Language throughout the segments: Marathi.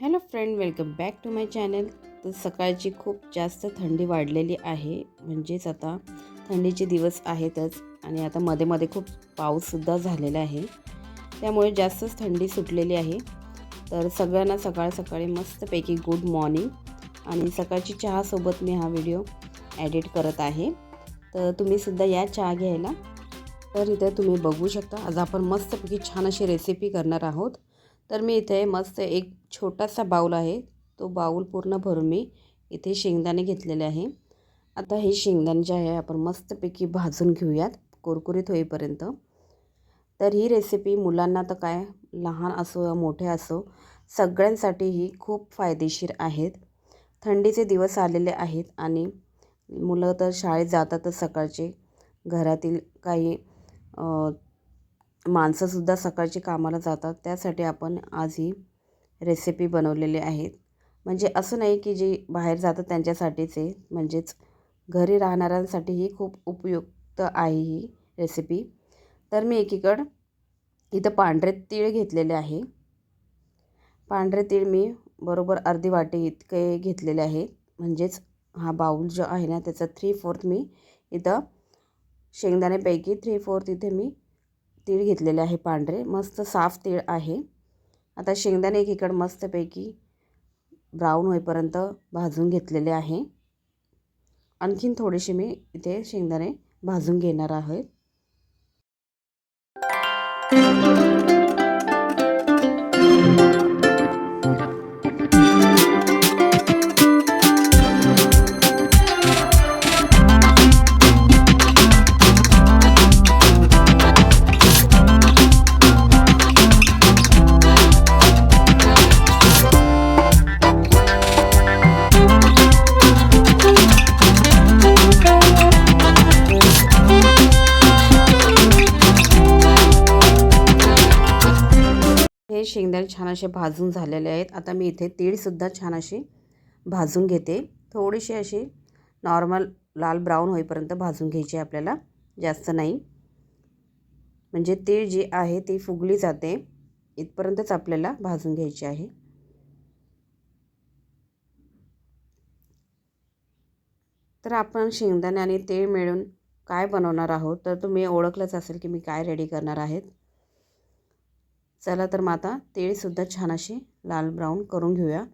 Hello friend welcome back to my channel. तर सकाळची खूप जास्त थंडी वाढलेली आहे म्हणजेच आता थंडीचे दिवस आहेतच आणि आता मध्ये मध्ये खूप पाऊससुद्धा झालेला आहे. त्यामुळे जास्तच थंडी सुटलेली आहे. तर सगळ्यांना सकाळ सकाळी मस्तपैकी गुड मॉर्निंग आणि सकाळची चहासोबत मी हा व्हिडिओ ॲडिट करत आहे. तर तुम्हीसुद्धा या चहा घ्यायला. तर इथे तुम्ही बघू शकता आज आपण मस्तपैकी छान अशी रेसिपी करणार आहोत. तर मी इथे मस्त एक छोटासा बाऊल आहे. तो बाऊल पूर्ण भरून मी इथे शेंगदाणे घेतलेले आहे. आता हे शेंगदाणे जे आहे आपण मस्तपैकी भाजून घेऊयात कुरकुरीत होईपर्यंत. तर ही रेसिपी मुलांना तर काय लहान असो या मोठे असो सगळ्यांसाठी ही खूप फायदेशीर आहेत. थंडीचे दिवस आलेले आहेत आणि मुलं तर शाळेत जातातच सकाळचे. घरातील काही माणसंसुद्धा सकाळची कामाला जातात. त्यासाठी आपण आज ही रेसिपी बनवलेली आहेत. म्हणजे असं नाही की जी बाहेर जातात त्यांच्यासाठीच आहे म्हणजेच घरी राहणाऱ्यांसाठीही खूप उपयुक्त आहे ही रेसिपी तर मी एकीकडं इथं पांढरे तीळ घेतलेले आहे. पांढरे तीळ मी बरोबर अर्धी वाटी इतके घेतलेले आहे. म्हणजेच हा बाऊल जो आहे ना त्याचा थ्री फोर्थ मी इथं शेंगदाण्यापैकी थ्री फोर्थ इथे मी तीळ घेतलेले आहे पांढरे. मस्त साफ तीळ आहे. आता शेंगदाणे एकीकडं मस्तपैकी ब्राऊन होईपर्यंत भाजून घेतलेले आहे. आणखीन थोडेसे मी इथे शेंगदाणे भाजून घेणार आहे. शेंगदाणे छान असे भाजून झालेले आहेत. आता मी इथे तीळसुद्धा छान असे भाजून घेते. थोडीशी अशी नॉर्मल लाल ब्राऊन होईपर्यंत भाजून घ्यायची आपल्याला. जास्त नाही. म्हणजे तीळ जी आहे ती फुगली जाते. इथपर्यंतच आपल्याला भाजून घ्यायची आहे. तर आपण शेंगदाणे आणि तीळ मिळून काय बनवणार आहोत? तर तुम्ही ओळखलंच असेल की मी काय रेडी करणार आहेत. चला तर मग आता तेळसुद्धा छान अशी लाल ब्राऊन करून घेऊया.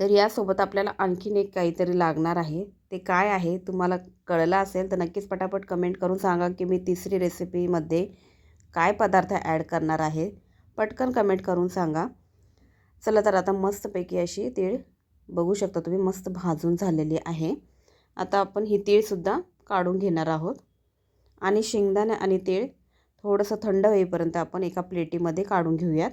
तर यासोबत आपल्याला आणखीन एक काहीतरी लागणार आहे. ते काय आहे? तुम्हाला कळलं असेल तर नक्कीच पटापट कमेंट करून सांगा की मी तिसरी रेसिपीमध्ये काय पदार्थ ॲड करणार आहे. पटकन कमेंट करून सांगा. चला तर आता मस्तपैकी अशी तीळ बघू शकता तुम्ही मस्त भाजून झालेली आहे. आता आपण ही तीळसुद्धा काढून घेणार आहोत. आणि शेंगदाणे आणि तेळ थोडंसं थंड होईपर्यंत आपण एका प्लेटीमध्ये काढून घेऊयात.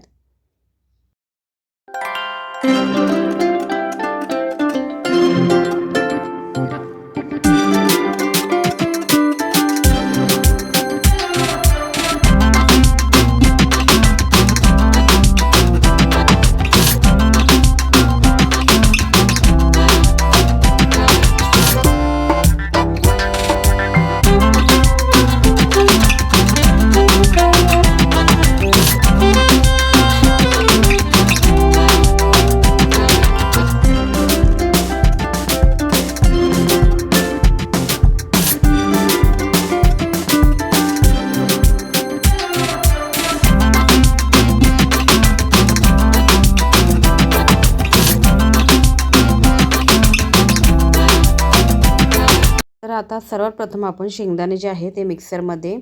आता सर्वात प्रथम आपण शेंगदाणे जे आहे ते मिक्सरमध्ये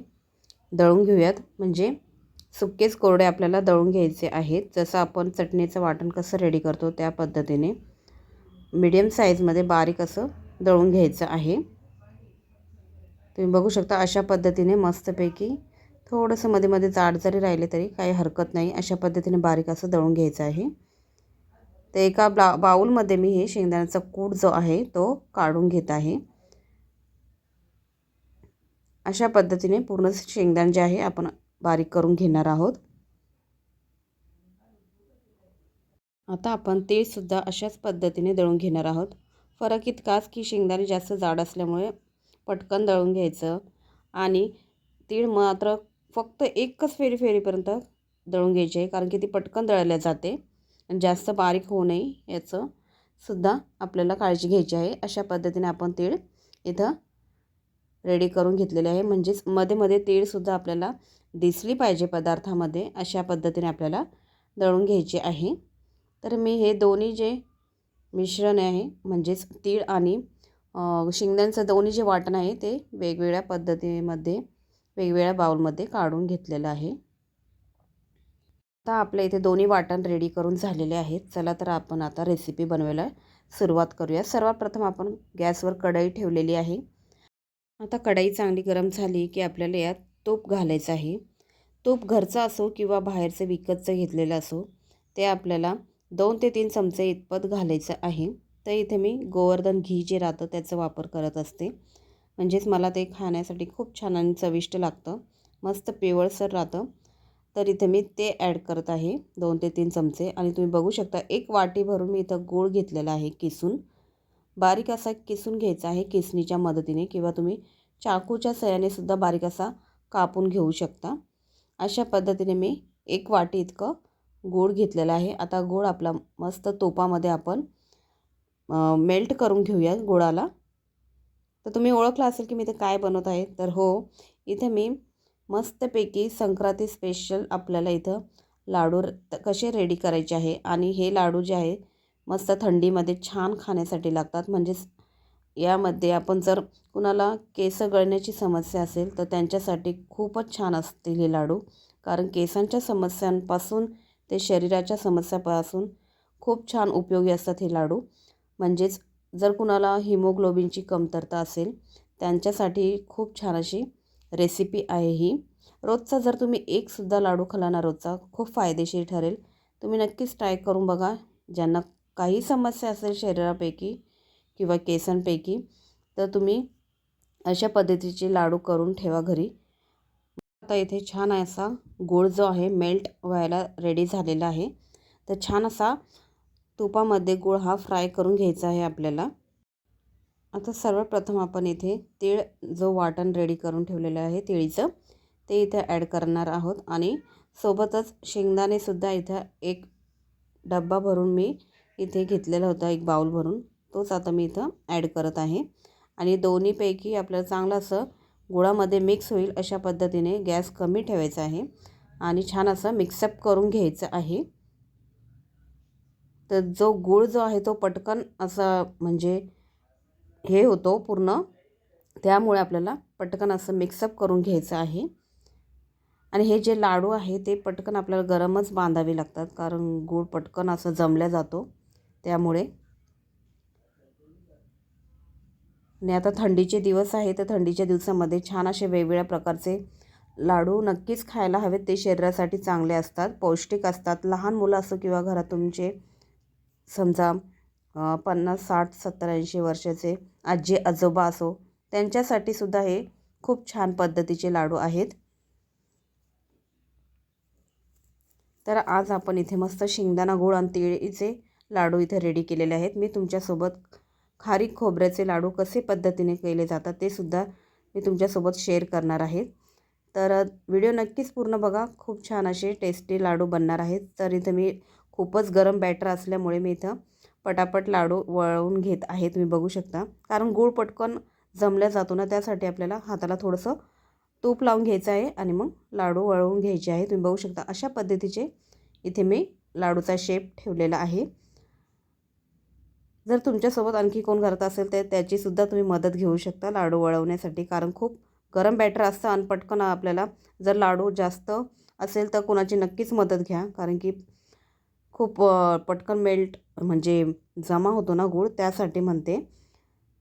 दळून घेऊयात. म्हणजे सुकेच कोरडे आपल्याला दळून घ्यायचे आहेत. जसं आपण चटणीचं वाटण कसं रेडी करतो त्या पद्धतीने मीडियम साईजमध्ये बारीक असं दळून घ्यायचं आहे. तुम्ही बघू शकता अशा पद्धतीने मस्तपैकी थोडंसं मध्ये मध्ये जाड जरी राहिले तरी काही हरकत नाही. अशा पद्धतीने बारीक असं दळून घ्यायचं आहे. तर एका ब्ला बाऊलमध्ये मी हे शेंगदाण्याचा कूट जो आहे तो काढून घेत आहे. अशा पद्धतीने पूर्ण शेंगदाणे जे आहे आपण बारीक करून घेणार आहोत. आता आपण तेलसुद्धा अशाच पद्धतीने दळून घेणार आहोत. फरक इतकाच की शेंगदाणे जास्त जाड असल्यामुळे पटकन दळून घ्यायचं आणि तीळ मात्र फक्त एकच फेरी फेरीपर्यंत दळून घ्यायची आहे कारण की ती पटकन दळल्या जाते आणि जास्त बारीक होऊ नये याचं सुद्धा आपल्याला काळजी घ्यायची आहे. अशा पद्धतीने आपण तीळ इथं रेडी करून घेतलेले आहे. म्हणजेच मध्ये मध्ये तीळसुद्धा आपल्याला दिसली पाहिजे पदार्थामध्ये अशा पद्धतीने आपल्याला दळून घ्यायची आहे. तर मी हे दोन्ही जे मिश्रण आहे म्हणजेच तीळ आणि शेंगदाण्याचं दोन्ही जे वाटण आहे ते वेगवेगळ्या पद्धतीमध्ये वेगवेगळ्या बाउलमध्ये काढून घेतलेलं आहे. आता आपल्या इथे दोन्ही वाटण रेडी करून झालेले आहेत. चला तर आपण आता रेसिपी बनवायला सुरुवात करूया. सर्वात प्रथम आपण गॅसवर कढई ठेवलेली आहे. आता कढाई चांगली गरम झाली की आपल्याला यात तूप घालायचं आहे. तूप घरचं असो किंवा बाहेरचं विकतचं घेतलेलं असो ते आपल्याला दोन ते तीन चमचे इतपत घालायचं आहे. तर इथे मी गोवर्धन घी जे राहतं त्याचा वापर करत असते. म्हणजेच मला ते खाण्यासाठी खूप छान आणि चविष्ट लागतं. मस्त पिवळसर राहतं. तर इथे मी ते ॲड करत आहे दोन ते तीन चमचे. आणि तुम्ही बघू शकता एक वाटी भरून मी इथं गूळ घेतलेला आहे किसून. बारीक असा किसून घ्यायचा आहे किसणीच्या मदतीने किंवा तुम्ही चाकूच्या सयाने सुद्धा बारीक असा कापून घेऊ शकता. अशा पद्धतीने मी एक वाटी इतकं गूळ घेतलेलं आहे. आता गूळ आपला मस्त तोपामध्ये आपण मेल्ट करून घेऊया गुळाला तर तुम्ही ओळखला असेल की मी इथे काय बनवत आहे तर हो इथे मी मस्तपैकी संक्रांती स्पेशल आपल्याला इथं लाडू कसे रेडी करायचे आहे आणि हे लाडू जे आहे मस्त थंडीमध्ये छान खाण्यासाठी लागतात. म्हणजेच यामध्ये आपण जर कुणाला केस गळण्याची समस्या असेल तर त्यांच्यासाठी खूपच छान असतील हे लाडू. कारण केसांच्या समस्यांपासून ते शरीराच्या समस्यापासून खूप छान उपयोगी असतात हे लाडू. म्हणजेच जर कुणाला हिमोग्लोबिनची कमतरता असेल त्यांच्यासाठी खूप छान अशी रेसिपी आहे ही. रोजचा जर तुम्ही एकसुद्धा लाडू खाला ना रोजचा खूप फायदेशीर ठरेल. तुम्ही नक्कीच ट्राय करून बघा ज्यांना काही समस्या असेल शरीरापैकी किंवा केसांपैकी तर तुम्ही अशा पद्धतीचे लाडू करून ठेवा घरी. आता इथे छान असा गोळ जो आहे मेल्ट व्हायला रेडी झालेला आहे. तर छान असा तुपामध्ये गूळ हा फ्राय करून घ्यायचा आहे आपल्याला. आता सर्वप्रथम आपण इथे तीळ जो वाटण रेडी करून ठेवलेलं आहे तिळीचं ते इथे ॲड करणार आहोत. आणि सोबतच शेंगदाणेसुद्धा इथं एक डब्बा भरून मी इथे घेतलेला होता एक बाऊल भरून. तोच आता मी इथं ॲड करत आहे. आणि दोन्हीपैकी आपल्याला चांगलं असं गुळामध्ये मिक्स होईल अशा पद्धतीने गॅस कमी ठेवायचा आहे. आणि छान असं मिक्सअप करून घ्यायचं आहे. तर जो गूळ जो आहे तो पटकन असा म्हणजे हे होतो पूर्ण. त्यामुळे आपल्याला पटकन असं मिक्सअप करून घ्यायचं आहे. आणि हे जे लाडू आहे ते पटकन आपल्याला गरमच बांधावे लागतात. कारण गूळ पटकन असं जमल्या जातो. त्यामुळे. आणि आता थंडीचे दिवस आहे तर थंडीच्या दिवसामध्ये छान असे वेगवेगळ्या प्रकारचे लाडू नक्कीच खायला हवेत. ते शरीरासाठी चांगले असतात पौष्टिक असतात. लहान मुलं असो किंवा घरात तुमचे समजा पन्नास साठ सत्तर ऐंशी वर्षाचे आजी आजोबा असो त्यांच्यासाठी सुद्धा हे खूप छान पद्धतीचे लाडू आहेत. तर आज आपण इथे मस्त शेंगदाणा गोळ आणि तिळीचे लाडू इथे रेडी केलेले आहेत. मी तुमच्यासोबत खारीक खोबऱ्याचे लाडू कसे पद्धतीने केले जातात ते सुद्धा मी तुमच्यासोबत शेअर करणार आहे. तर व्हिडिओ नक्कीच पूर्ण बघा. खूप छान असे टेस्टी लाडू बनणार आहेत. तर इथं मी खूपच गरम बॅटर असल्यामुळे मी इथं पटापट लाडू वळवून घेत आहे तुम्ही बघू शकता. कारण गूळ पटकन जमल्या जातो ना त्यासाठी आपल्याला हाताला थोडंसं तूप लावून घ्यायचं आहे आणि मग लाडू वळवून घ्यायचे आहे. तुम्ही बघू शकता अशा पद्धतीचे इथे मी लाडूचा शेप ठेवलेला आहे. जर तुमच्यासोबत आणखी कोण करत असेल तर त्याचीसुद्धा तुम्ही मदत घेऊ शकता लाडू वळवण्यासाठी. कारण खूप गरम बॅटर असतं आणि पटकन आपल्याला जर लाडू जास्त असेल तर कोणाची नक्कीच मदत घ्या. कारण की खूप पटकन मेल्ट म्हणजे जमा होतो ना गूळ त्यासाठी म्हणते.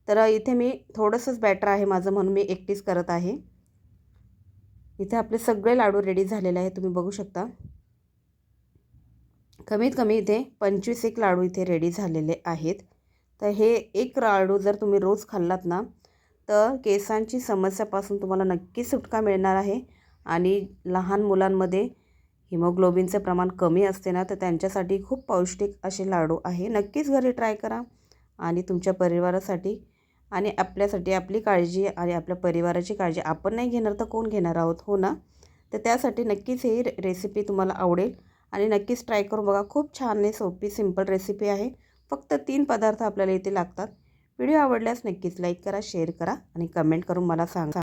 तर इथे मी थोडंसंच बॅटर आहे माझं म्हणून मी एकटीच करत आहे. इथे आपले सगळे लाडू रेडी झालेले आहे तुम्ही बघू शकता. कमीत कमी इथे पंचवीस एक लाडू इथे रेडी झालेले आहेत. तर हे एक लाडू जर तुम्ही रोज खाल्लात ना तर केसांची समस्यापासून तुम्हाला नक्की सुटका मिळणार आहे. आणि लहान मुलांमध्ये हिमोग्लोबिनचं प्रमाण कमी असते ना तर त्यांच्यासाठी खूप पौष्टिक असे लाडू आहे. नक्कीच घरी ट्राय करा. आणि तुमच्या परिवारासाठी आणि आपल्यासाठी आपली काळजी आणि आपल्या परिवाराची काळजी आपण नाही घेणार तर कोण घेणार आहोत? हो ना? तर त्यासाठी नक्कीच ही रे रेसिपी तुम्हाला आवडेल. आणि नक्कीच ट्राय करून बघा. खूप छान आणि सोपी सिंपल रेसिपी आहे. फक्त तीन पदार्थ आपल्याला इथे लागतात. व्हिडिओ आवडल्यास नक्कीच लाईक करा शेअर करा आणि कमेंट करून मला सांगा.